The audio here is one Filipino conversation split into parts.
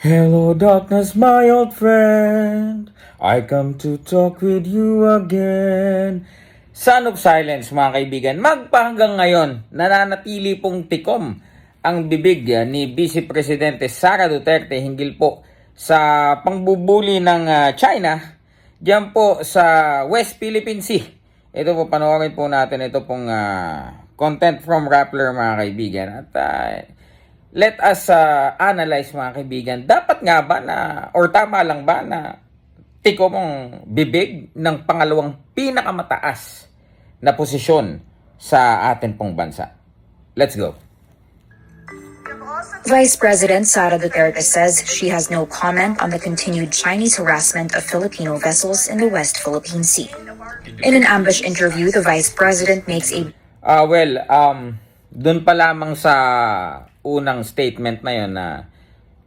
Hello, darkness, my old friend. I come to talk with you again. Son of Silence, mga kaibigan, magpahanggang ngayon, nananatili pong tikom ang bibig ah, ni Vice Presidente Sara Duterte hinggil po sa pangbubuli ng ah, China diyan po sa West Philippine Sea. Ito po, panoorin po natin ito pong ah, content from Rappler, mga kaibigan. At ah, let us uh, analyze mga kaibigan. Dapat nga ba na, or tama lang ba na tiko mong bibig ng pangalawang pinakamataas na posisyon sa atin pong bansa? Let's go. Vice President Sara Duterte says she has no comment on the continued Chinese harassment of Filipino vessels in the West Philippine Sea. In an ambush interview, the Vice President makes a Ah, well, um, doon pa lamang sa unang statement na yon na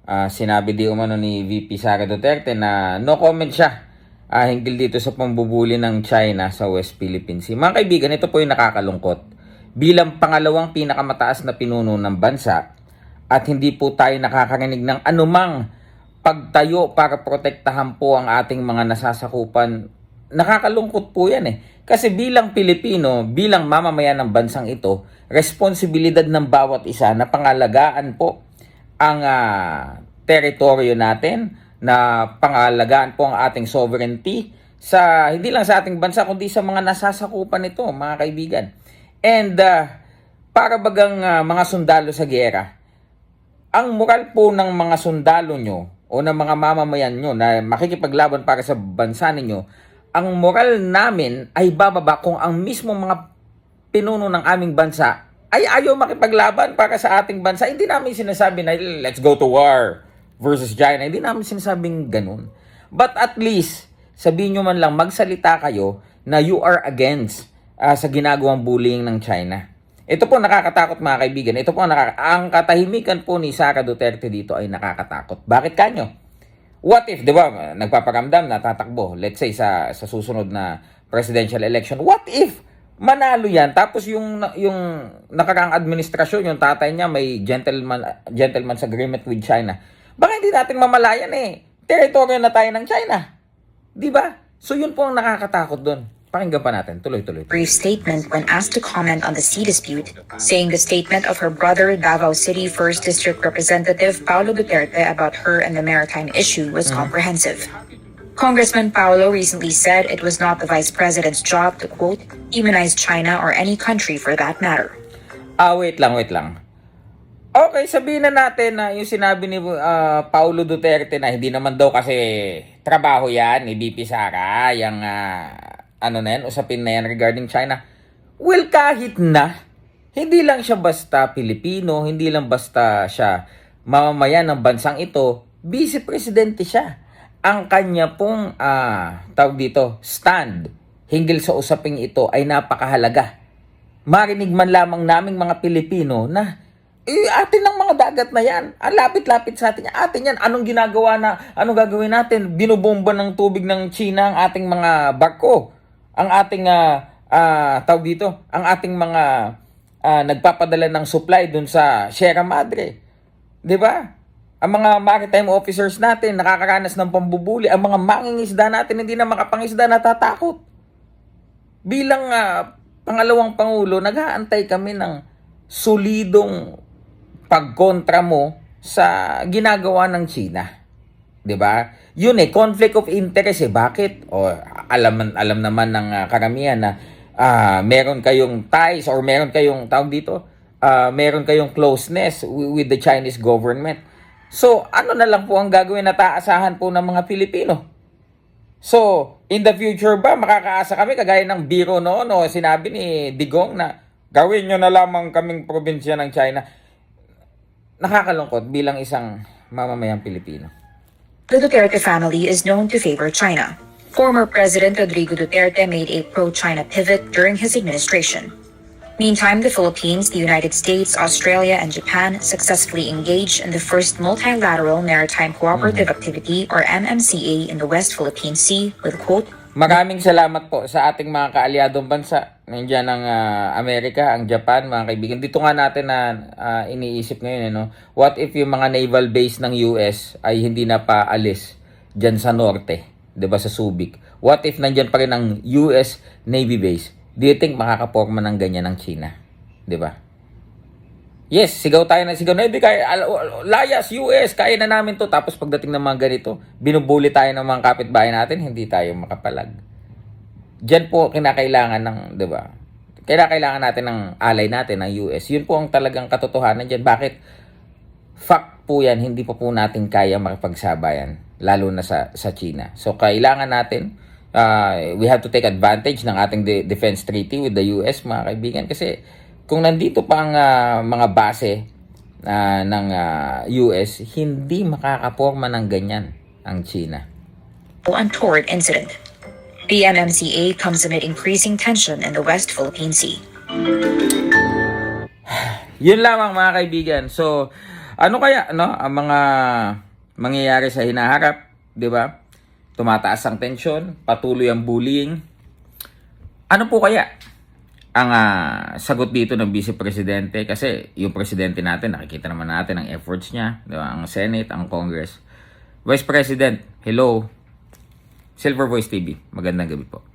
ah, sinabi di umano ni VP Sara Duterte na no comment siya ah, hinggil dito sa pambubuli ng China sa West Philippine Sea. Mga kaibigan, ito po yung nakakalungkot. Bilang pangalawang pinakamataas na pinuno ng bansa at hindi po tayo nakakarinig ng anumang pagtayo para protektahan po ang ating mga nasasakupan nakakalungkot po yan eh. Kasi bilang Pilipino, bilang mamamayan ng bansang ito, responsibilidad ng bawat isa na pangalagaan po ang ah, teritoryo natin, na pangalagaan po ang ating sovereignty sa hindi lang sa ating bansa kundi sa mga nasasakupan nito, mga kaibigan. And ah, para bagang ah, mga sundalo sa giyera, ang moral po ng mga sundalo nyo o ng mga mamamayan nyo na makikipaglaban para sa bansa ninyo, ang moral namin ay bababa kung ang mismo mga pinuno ng aming bansa ay ayaw makipaglaban para sa ating bansa. Hindi namin sinasabi na let's go to war versus China. Hindi namin sinasabing ganun. But at least, sabihin nyo man lang, magsalita kayo na you are against ah, sa ginagawang bullying ng China. Ito po nakakatakot mga kaibigan. Ito po nakaka- ang katahimikan po ni Sara Duterte dito ay nakakatakot. Bakit kanyo? What if, di ba, nagpaparamdam na let's say sa, sa susunod na presidential election, what if manalo yan, tapos yung, yung nakaraang administrasyon, yung tatay niya may gentleman, gentleman's agreement with China, baka hindi natin mamalayan eh, teritoryo na tayo ng China. Di ba? So yun po ang nakakatakot doon. Pakinggan pa natin, tuloy-tuloy. brief statement when asked to comment on the sea dispute, saying the statement of her brother, Davao City 1st District Representative Paulo Duterte about her and the maritime issue was comprehensive. Congressman Paulo recently said it was not the vice president's job to quote, demonize China or any country for that matter. Ah, wait lang, wait lang. Okay, sabihin na natin na yung sinabi ni ah, Paulo Duterte na hindi naman daw kasi trabaho yan ni BP Sara, yung ah, ano na yan, usapin na yan regarding China. Well, kahit na, hindi lang siya basta Pilipino, hindi lang basta siya mamamayan ng bansang ito, vice presidente siya. Ang kanya pong, ah, tawag dito, stand hinggil sa usaping ito ay napakahalaga marinig man lamang naming mga Pilipino na eh, atin ang mga dagat na yan. Ang lapit-lapit sa atin. Atin yan. Anong ginagawa na, anong gagawin natin? Binubomba ng tubig ng China ang ating mga barko. Ang ating, ah, ah, tawag dito, ang ating mga ah, nagpapadala ng supply dun sa Sierra Madre. Di ba? Ang mga maritime officers natin nakakaranas ng pambubuli. Ang mga mangingisda natin hindi na makapangisda natatakot bilang ah, pangalawang pangulo, nag-aantay kami ng solidong pagkontra mo sa ginagawa ng China. 'Di ba? Yun eh conflict of interest eh. Bakit? O alam alam naman ng ah, karamihan na ah, meron kayong ties or meron kayong tawag dito, ah, meron kayong closeness wi- with the Chinese government. So, ano na lang po ang gagawin na taasahan po ng mga Pilipino? So, in the future ba, makakaasa kami kagaya ng biro noon o sinabi ni Digong na gawin nyo na lamang kaming probinsya ng China. Nakakalungkot bilang isang mamamayang Pilipino. The Duterte family is known to favor China. Former President Rodrigo Duterte made a pro-China pivot during his administration. Meantime, the Philippines, the United States, Australia, and Japan successfully engaged in the first multilateral maritime cooperative mm. activity or MMCA in the West Philippine Sea with quote Maraming salamat po sa ating mga kaalyadong bansa. Nandiyan ang ah, Amerika, ang Japan, mga kaibigan. Dito nga natin na ah, iniisip ngayon, ano, what if yung mga naval base ng US ay hindi na paalis dyan sa norte, 'di ba sa Subic? What if nandyan pa rin ang US Navy base? Do you think makakaporma ng ganyan ng China? 'Di ba? Yes, sigaw tayo ng sigaw hindi kaya, layas, US, kaya na namin to. Tapos pagdating ng mga ganito, binubuli tayo ng mga kapitbahay natin, hindi tayo makapalag. Diyan po kinakailangan ng, di ba? Kailangan natin ng alay natin, ng US. Yun po ang talagang katotohanan dyan. Bakit? Fact po yan, hindi pa po natin kaya makipagsabayan, lalo na sa, sa China. So, kailangan natin, uh, we have to take advantage ng ating de- defense treaty with the US, mga kaibigan. Kasi, kung nandito pa ang ah, mga base ah, ng ah, US, hindi makakaporma ng ganyan ang China. untoward incident. The MMCA comes amid increasing tension in the West Philippine Sea. Yun lamang mga kaibigan. So, ano kaya no ang mga mangyayari sa hinaharap, 'di ba? Tumataas ang tensyon, patuloy ang bullying. Ano po kaya ang ah, sagot dito ng Vice Presidente kasi yung presidente natin nakikita naman natin ang efforts niya, 'di ba? Ang Senate, ang Congress. Vice President, hello. Silver Voice TV. Magandang gabi po.